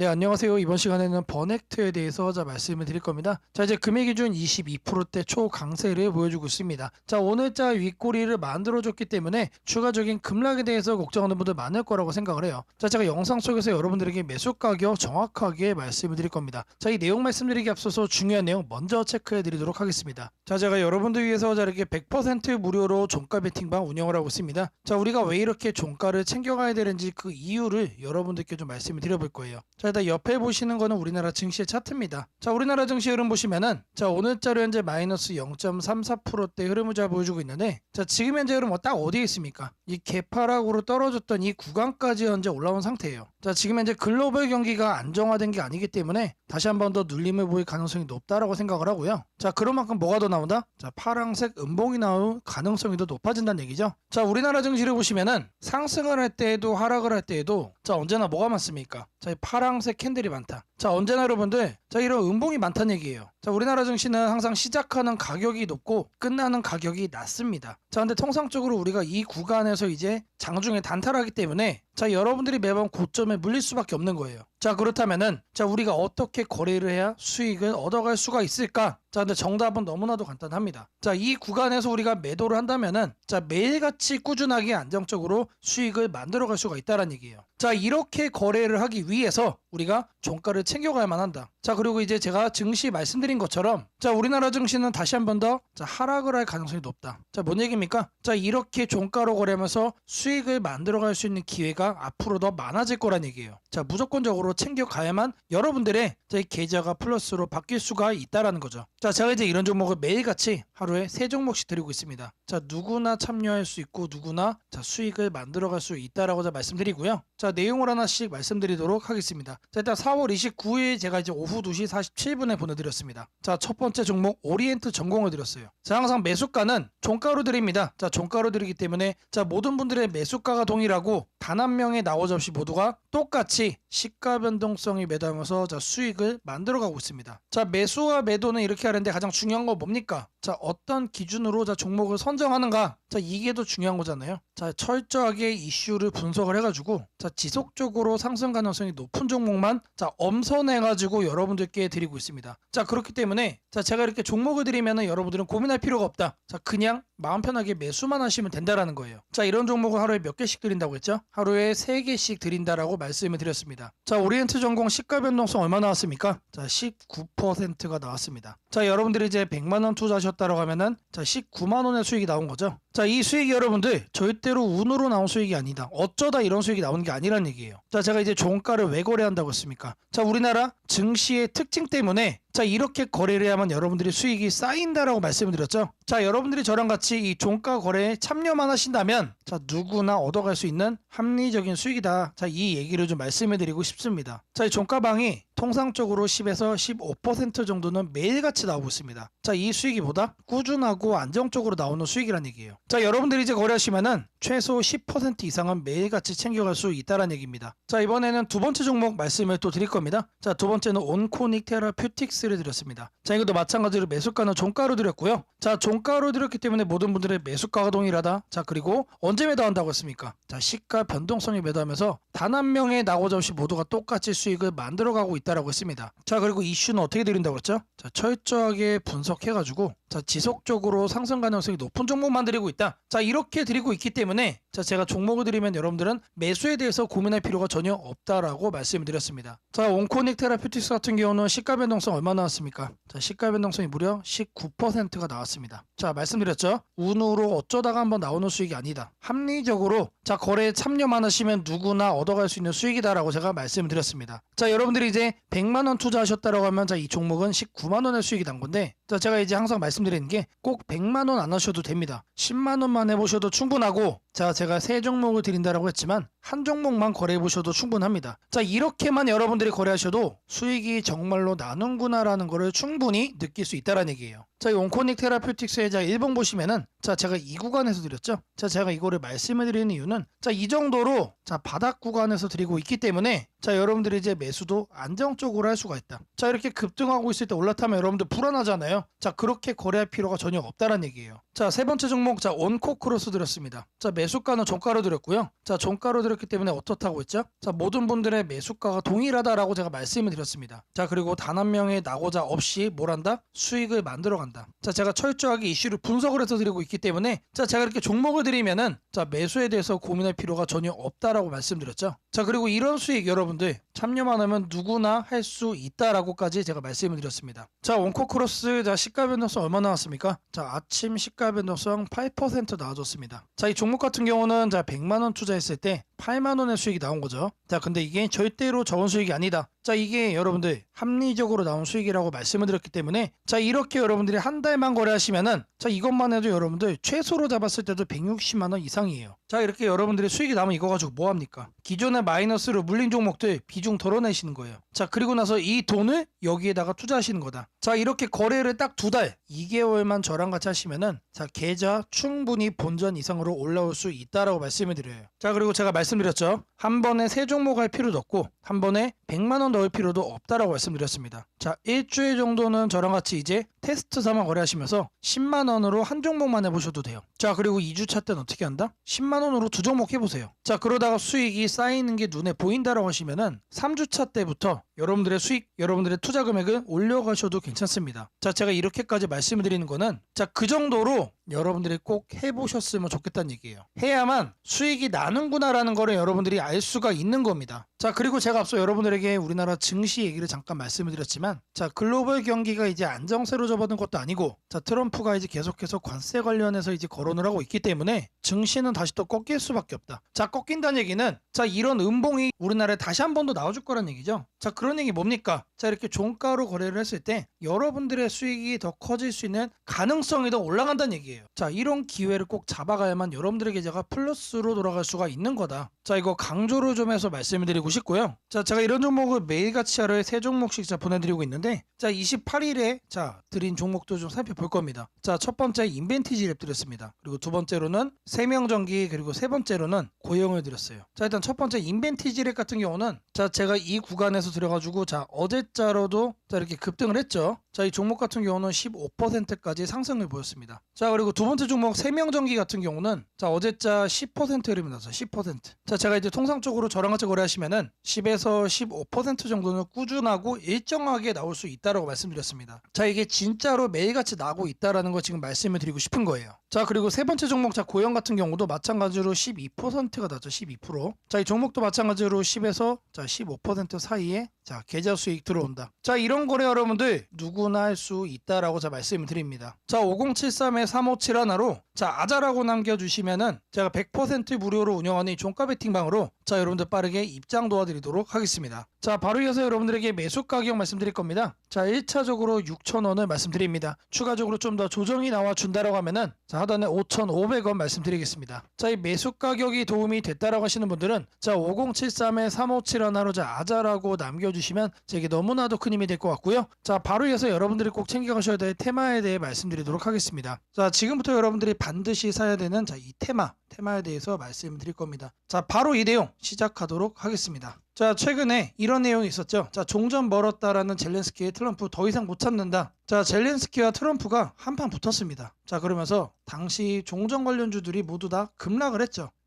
네, 안녕하세요. 이번 시간에는 버넥트에 대해서 자 말씀을 드릴 겁니다. 자, 이제 금액 기준 22%대 초강세를 보여주고 있습니다. 자, 오늘자 윗꼬리를 만들어줬기 때문에 추가적인 급락에 대해서 걱정하는 분들 많을 거라고 생각을 해요. 자, 제가 영상 속에서 여러분들에게 매수 가격 정확하게 말씀을 드릴 겁니다. 자, 이 내용 말씀드리기 앞서서 중요한 내용 먼저 체크해 드리도록 하겠습니다. 자, 제가 여러분들 위해서 자 이렇게 100% 무료로 종가 베팅방 운영을 하고 있습니다. 자, 우리가 왜 이렇게 종가를 챙겨가야 되는지 그 이유를 여러분들께 좀 말씀을 드려볼 거예요. 자, 일단 옆에 보시는 거는 우리나라 증시의 차트입니다. 자, 우리나라 증시 흐름 보시면은 자, 오늘자로 현재 마이너스 0.34%대 흐름을 잘 보여주고 있는데 자, 지금 현재 흐름 딱 어디에 있습니까? 이 개파락으로 떨어졌던 이 구간까지 현재 올라온 상태예요. 자, 지금 현재 글로벌 경기가 안정화된 게 아니기 때문에 다시 한 번 더 눌림을 보일 가능성이 높다라고 생각을 하고요. 자, 그런 만큼 뭐가 더 나온다? 자, 파랑색 음봉이 나올 가능성이 더 높아진다는 얘기죠. 자, 우리나라 증시를 보시면은 상승을 할 때에도 하락을 할 때에도 자, 언제나 뭐가 많습니까? 자, 이 파랑색 캔들이 많다. 자, 언제나 여러분들 자, 이런 음봉이 많다는 얘기예요. 자, 우리나라 증시는 항상 시작하는 가격이 높고 끝나는 가격이 낮습니다. 자, 근데 통상적으로 우리가 이 구간에서 이제 장중에 단타하기 때문에 자, 여러분들이 매번 고점에 물릴 수밖에 없는 거예요. 자, 그렇다면은 자, 우리가 어떻게 거래를 해야 수익을 얻어갈 수가 있을까? 자, 근데 정답은 너무나도 간단합니다. 자, 이 구간에서 우리가 매도를 한다면은 자, 매일같이 꾸준하게 안정적으로 수익을 만들어 갈 수가 있다는 얘기예요. 자, 이렇게 거래를 하기 위해서 우리가 종가를 챙겨가야만 한다. 자, 그리고 이제 제가 증시 말씀드린 것처럼 자, 우리나라 증시는 다시 한 번더 자, 하락을 할 가능성이 높다. 자, 뭔 얘기입니까? 자, 이렇게 종가로 거래하면서 수익을 만들어 갈 수 있는 기회가 앞으로 더 많아질 거란 얘기예요. 자, 무조건적으로 챙겨가야만 여러분들의 자, 이 계좌가 플러스로 바뀔 수가 있다라는 거죠. 자, 제가 이제 이런 종목을 매일같이 하루에 세 종목씩 드리고 있습니다. 자, 누구나 참여할 수 있고 누구나 자, 수익을 만들어 갈 수 있다라고 자 말씀드리고요. 자, 내용을 하나씩 말씀드리도록 하겠습니다. 자, 일단 4월 29일 제가 이제 오후 2시 47분에 보내드렸습니다. 자, 첫 번째 종목 오리엔트 전공을 드렸어요. 자, 항상 매수가는 종가로 드립니다. 자, 종가로 드리기 때문에 자, 모든 분들의 매수가가 동일하고 단 한 명의 나오자 없이 모두가 똑같이 시가 변동성이 매도하면서 자, 수익을 만들어 가고 있습니다. 자, 매수와 매도는 이렇게 하는데 가장 중요한 건 뭡니까? 자, 어떤 기준으로 자, 종목을 선정하는가? 자, 이게 더 중요한 거잖아요. 자, 철저하게 이슈를 분석을 해가지고 자, 지속적으로 상승 가능성이 높은 종목만 자, 엄선해가지고 여러분들께 드리고 있습니다. 자, 그렇기 때문에 자, 제가 이렇게 종목을 드리면은 여러분들은 고민할 필요가 없다. 자, 그냥 마음 편하게 매수만 하시면 된다라는 거예요. 자, 이런 종목을 하루에 몇 개씩 드린다고 했죠? 하루에 3개씩 드린다라고 말씀을 드렸습니다. 자, 오리엔트 전공 시가 변동성 얼마 나왔습니까? 자, 19%가 나왔습니다. 자, 여러분들이 이제 100만 원 투자하 셨다고 하면은 자, 19만 원의 수익이 나온 거죠. 자, 이 수익이 여러분들 절대로 운으로 나온 수익이 아니다. 어쩌다 이런 수익이 나오는 게 아니란 얘기예요. 자, 제가 이제 종가를 왜 거래한다고 했습니까? 자, 우리나라 증시의 특징 때문에 자, 이렇게 거래를 해야만 여러분들이 수익이 쌓인다라고 말씀을 드렸죠. 자, 여러분들이 저랑 같이 이 종가 거래에 참여만 하신다면 자, 누구나 얻어갈 수 있는 합리적인 수익이다. 자, 이 얘기를 좀 말씀해 드리고 싶습니다. 자, 이 종가방이 통상적으로 10에서 15% 정도는 매일같이 나오고 있습니다. 자, 이 수익이 보다 꾸준하고 안정적으로 나오는 수익이란 얘기예요. 자, 여러분들이 이제 거래하시면은 최소 10% 이상은 매일같이 챙겨갈 수 있다는 얘기입니다. 자, 이번에는 두 번째 종목 말씀을 또 드릴 겁니다. 자, 두 번째는 온코닉 테라퓨틱스를 드렸습니다. 자, 이것도 마찬가지로 매수가는 종가로 드렸고요. 자, 종가로 드렸기 때문에 모든 분들의 매수가가 동일하다. 자, 그리고 언제 매도한다고 했습니까? 자, 시가 변동성이 매도하면서 단 한 명의 나고자 없이 모두가 똑같이 수익을 만들어가고 있다라고 했습니다. 자, 그리고 이슈는 어떻게 드린다고 했죠? 자, 철저하게 분석해가지고 자, 지속적으로 상승 가능성이 높은 종목만 드리고 있다. 자, 이렇게 드리고 있기 때문에 자, 제가 종목을 드리면 여러분들은 매수에 대해서 고민할 필요가 전혀 없다라고 말씀을 드렸습니다. 자, 온코닉 테라피틱스 같은 경우는 시가 변동성 얼마 나왔습니까? 자, 시가 변동성이 무려 19%가 나왔습니다. 자, 말씀드렸죠? 운으로 어쩌다가 한번 나오는 수익이 아니다. 합리적으로 자, 거래에 참여만 하시면 누구나 얻어갈 수 있는 수익이다라고 제가 말씀을 드렸습니다. 자, 여러분들이 이제 100만 원 투자하셨다라고 하면 자, 이 종목은 19만 원의 수익이 난 건데 자, 제가 이제 항상 말씀드리는 게 꼭 100만 원 안 하셔도 됩니다. 10만 원만 해 보셔도 충분하고 자, 제가 세 종목을 드린다라고 했지만 한 종목만 거래해 보셔도 충분합니다. 자, 이렇게만 여러분들이 거래하셔도 수익이 정말로 나는구나라는 거를 충분히 느낄 수 있다라는 얘기예요. 자, 이 온코닉 테라퓨틱스의 자 1번 보시면은 자, 제가 이 구간에서 드렸죠. 자, 제가 이거를 말씀을 드리는 이유는 자, 이 정도로 자, 바닥 구간에서 드리고 있기 때문에 자, 여러분들이 이제 매수도 안정적으로 할 수가 있다. 자, 이렇게 급등하고 있을 때 올라타면 여러분들 불안하잖아요. 자, 그렇게 거래할 필요가 전혀 없다라는 얘기예요. 자, 세 번째 종목 자, 온코 크로스 드렸습니다. 자, 매수가는 종가로 드렸고요. 자, 종가로 드렸 기 말씀드렸기 때문에 어떻다고 했죠? 자, 모든 분들의 매수가가 동일하다라고 제가 말씀을 드렸습니다. 자, 그리고 단 한 명의 낙오자 없이 뭘 한다? 수익을 만들어 간다. 자, 제가 철저하게 이슈를 분석을 해서 드리고 있기 때문에 자, 제가 이렇게 종목을 드리면은 자, 매수에 대해서 고민할 필요가 전혀 없다라고 말씀드렸죠. 자, 그리고 이런 수익 여러분들 참여만 하면 누구나 할 수 있다라고까지 제가 말씀을 드렸습니다. 자, 원코 크로스 자, 시가 변동성 얼마 나왔습니까? 자, 아침 시가 변동성 8% 나와줬습니다. 자, 이 종목 같은 경우는 자, 100만 원 투자했을 때 8만 원의 수익이 나온 거죠. 자, 근데 이게 절대로 적은 수익이 아니다. 자, 이게 여러분들 합리적으로 나온 수익이라고 말씀을 드렸기 때문에 자, 이렇게 여러분들이 한 달만 거래하시면은 자, 이것만 해도 여러분들 최소로 잡았을 때도 160만 원 이상이에요. 자, 이렇게 여러분들이 수익이 나면 이거 가지고 뭐 합니까? 기존의 마이너스로 물린 종목들 비중 덜어내시는 거예요. 자, 그리고 나서 이 돈을 여기에다가 투자하시는 거다. 자, 이렇게 거래를 딱 두 달, 2개월만 저랑 같이 하시면은 자, 계좌 충분히 본전 이상으로 올라올 수 있다라고 말씀을 드려요. 자, 그리고 제가 말씀드렸죠. 한 번에 세 종목 할 필요도 없고 한 번에 100만 원 넣을 필요도 없다라고 말씀드렸습니다. 자, 일주일 정도는 저랑 같이 이제 테스트 삼아 거래하시면서 10만 원으로 한 종목만 해보셔도 돼요. 자, 그리고 2주차 때는 어떻게 한다? 10만 원으로 두 종목 해보세요. 자, 그러다가 수익이 쌓이는 게 눈에 보인다라고 하시면은 3주차 때부터 여러분들의 수익, 여러분들의 투자 금액을 올려가셔도 괜찮습니다. 자, 제가 이렇게까지 말씀을 드리는 거는 자, 그 정도로 여러분들이 꼭 해보셨으면 좋겠다는 얘기예요. 해야만 수익이 나는구나라는 거를 여러분들이 알 수가 있는 겁니다. 자, 그리고 제가 앞서 여러분들에게 우리나라 증시 얘기를 잠깐 말씀을 드렸지만, 자, 글로벌 경기가 이제 안정세로 접어든 것도 아니고, 자, 트럼프가 이제 계속해서 관세 관련해서 이제 거론을 하고 있기 때문에 증시는 다시 또 꺾일 수밖에 없다. 자, 꺾인다는 얘기는, 자, 이런 음봉이 우리나라에 다시 한 번 더 나와줄 거란 얘기죠. 자, 그런 얘기 뭡니까? 자, 이렇게 종가로 거래를 했을 때 여러분들의 수익이 더 커질 수 있는 가능성이 더 올라간다는 얘기예요. 자, 이런 기회를 꼭 잡아가야만 여러분들의 계좌가 플러스로 돌아갈 수가 있는 거다. 자, 이거 강조를 좀 해서 말씀을 드리고 싶고요. 자, 제가 이런 종목을 매일같이 하루에 세 종목씩 자 보내드리고 있는데, 자, 28일에 자 드린 종목도 좀 살펴볼 겁니다. 자, 첫 번째 인벤티지 랩 드렸습니다. 그리고 두 번째로는 세명전기 그리고 세 번째로는 고용을 드렸어요. 자, 일단 첫 번째 인벤티지 랩 같은 경우는 자, 제가 이 구간에서 들어가지고 자 어제자로도 자 이렇게 급등을 했죠. 자, 이 종목 같은 경우는 15%까지 상승을 보였습니다. 자, 그리고 두 번째 종목 세명전기 같은 경우는 자 어제자 10% 흐름이 나서 10%. 자, 제가 이제 통상적으로 저랑 같이 거래하시면은 10에서 15% 정도는 꾸준하고 일정하게 나올 수 있다라고 말씀드렸습니다. 자, 이게 진짜로 매일같이 나고 있다라는 거 지금 말씀을 드리고 싶은 거예요. 자, 그리고 세 번째 종목 자 고영 같은 경우도 마찬가지로 12%가 나죠. 12%. 자, 이 종목도 마찬가지로 10에서 자15% 사이에 자 계좌 수익 들어온다. 자, 이런 거래 여러분들 누구나 할 수 있다라고 제가 말씀을 드립니다. 자, 5073에 357 하나로 자 아자라고 남겨주시면은 제가 100% 무료로 운영하는 이 종가 베팅방으로 자 여러분들 빠르게 입장 도와드리도록 하겠습니다. 자 바로 이어서 여러분들에게 매수 가격 말씀드릴 겁니다. 자 1차적으로 6,000원을 말씀드립니다. 추가적으로 좀 더 조정이 나와 준다라고 하면은 자 하단에 5,500원 말씀드리겠습니다. 자 이 매수 가격이 도움이 됐다라고 하시는 분들은 자 5073에 357 하나로 자 아자라고 남겨주시면 제게 너무나도 큰 힘이 될것 같고요. 자 바로 이어서 여러분들이 꼭 챙겨가셔야 될 테마에 대해 말씀드리도록 하겠습니다. 자 지금부터 여러분들이 반드시 사야 되는 자 이 테마 테마에 대해서 말씀드릴 겁니다. 자 바로 이 내용 시작하도록 하겠습니다. 자 최근에 이런 내용이 있었죠. 자 종전 멀었다라는 젤렌스키의 트럼프 더 이상 못 참는다. 자 젤렌스키와 트럼프가 한판 붙었습니다. 자 그러면서 당시 종전 관련주들이 모두 다 급락을 했죠.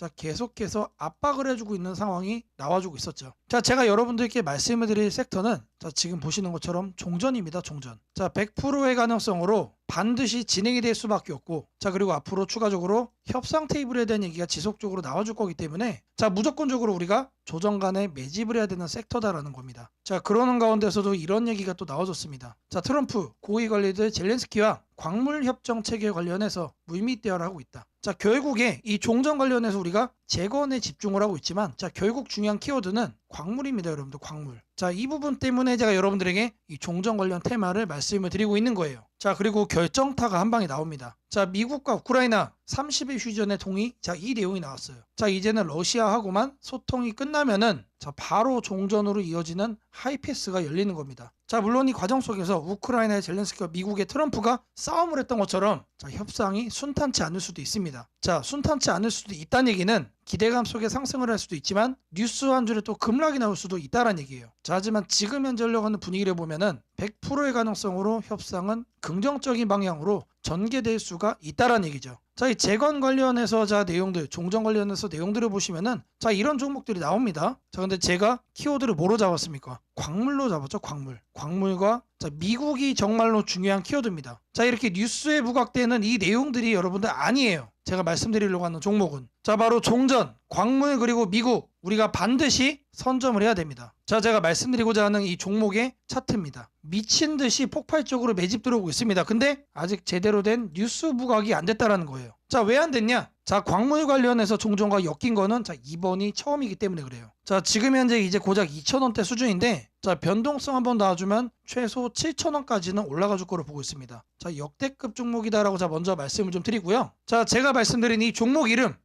자 계속해서 압박을 해주고 있는 상황이 나와주고 있었죠. 자 제가 여러분들께 말씀을 드릴 섹터는 자 지금 보시는 것처럼 종전입니다. 종전. 자 100%의 가능성으로 반드시 진행이 될 수밖에 없고 자 그리고 앞으로 추가적으로 협상 테이블에 대한 얘기가 지속적으로 나와줄 거기 때문에 자 무조건적으로 우리가 조정 간에 매집을 해야 되는 섹터다라는 겁니다. 자 그러는 가운데서도 이런 얘기가 또 나와줬습니다. 자 트럼프 고위 관리들 젤렌스키와 광물 협정 체계 관련해서 물밑 대화를 하고 있다. 자 결국에 이 종전 관련해서 우리가 재건에 집중을 하고 있지만 자 결국 중요한 키워드는 광물입니다 여러분들 광물. 자 이 부분 때문에 제가 여러분들에게 이 종전 관련 테마를 말씀을 드리고 있는 거예요. 자 그리고 결정타가 한 방에 나옵니다. 자 미국과 우크라이나 30일 휴전의 동의 자 이 내용이 나왔어요. 자 이제는 러시아하고만 소통이 끝나면은 자 바로 종전으로 이어지는 하이패스가 열리는 겁니다. 자 물론 이 과정 속에서 우크라이나의 젤렌스키와 미국의 트럼프가 싸움을 했던 것처럼 자 협상이 순탄치 않을 수도 있습니다. 자 순탄치 않을 수도 있다는 얘기는 기대감 속에 상승을 할 수도 있지만 뉴스 한 줄에 또 급락이 나올 수도 있다는 얘기예요. 자, 하지만 지금 현재 흘러가는 분위기를 보면은 100%의 가능성으로 협상은 긍정적인 방향으로 전개될 수가 있다는 얘기죠. 자, 이 재건 관련해서 자 내용들, 종전 관련해서 내용들을 보시면은 자 이런 종목들이 나옵니다. 자, 근데 제가 키워드를 뭐로 잡았습니까? 광물로 잡았죠, 광물. 광물과 자 미국이 정말로 중요한 키워드입니다. 자, 이렇게 뉴스에 부각되는 이 내용들이 여러분들 아니에요. 제가 말씀드리려고 하는 종목은 자 바로 종전, 광물 그리고 미국 우리가 반드시 선점을 해야 됩니다. 자 제가 말씀드리고자 하는 이 종목의 차트입니다. 미친 듯이 폭발적으로 매집 들어오고 있습니다. 근데 아직 제대로 된 뉴스 부각이 안 됐다라는 거예요. 자 왜 안 됐냐? 자 광물 관련해서 종전과 엮인 거는 자 이번이 처음이기 때문에 그래요. 자 지금 현재 이제 고작 2,000원대 수준인데 자 변동성 한번 놔주면 최소 7,000원까지는 올라가 줄 거로 보고 있습니다. 자 역대급 종목이다라고 자 먼저 말씀을 좀 드리고요. 자 제가 말씀드린 이 종목 이름